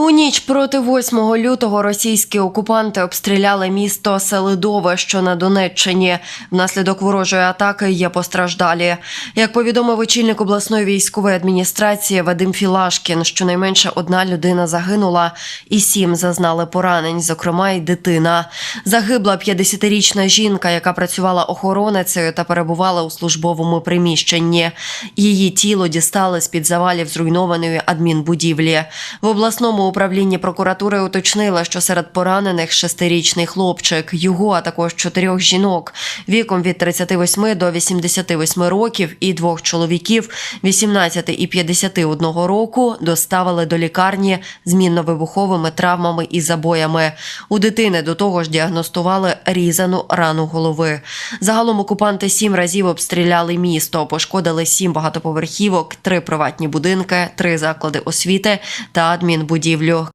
У ніч проти 8 лютого російські окупанти обстріляли місто Селидове, що на Донеччині. Внаслідок ворожої атаки є постраждалі. Як повідомив очільник обласної військової адміністрації Вадим Філашкін, щонайменше одна людина загинула і сім зазнали поранень, зокрема й дитина. Загибла 50-річна жінка, яка працювала охоронницею та перебувала у службовому приміщенні. Її тіло дістали з під завалів зруйнованої адмінбудівлі. В обласному управлінні прокуратури уточнила, що серед поранених шестирічний хлопчик, його, а також чотирьох жінок. Віком від 38 до 88 років і двох чоловіків. 18 і 51 року доставили до лікарні з мінно-вибуховими травмами і забоями. У дитини до того ж діагностували різану рану голови. Загалом окупанти сім разів обстріляли місто, пошкодили сім багатоповерхівок, три приватні будинки, три заклади освіти та адмінбудівлю.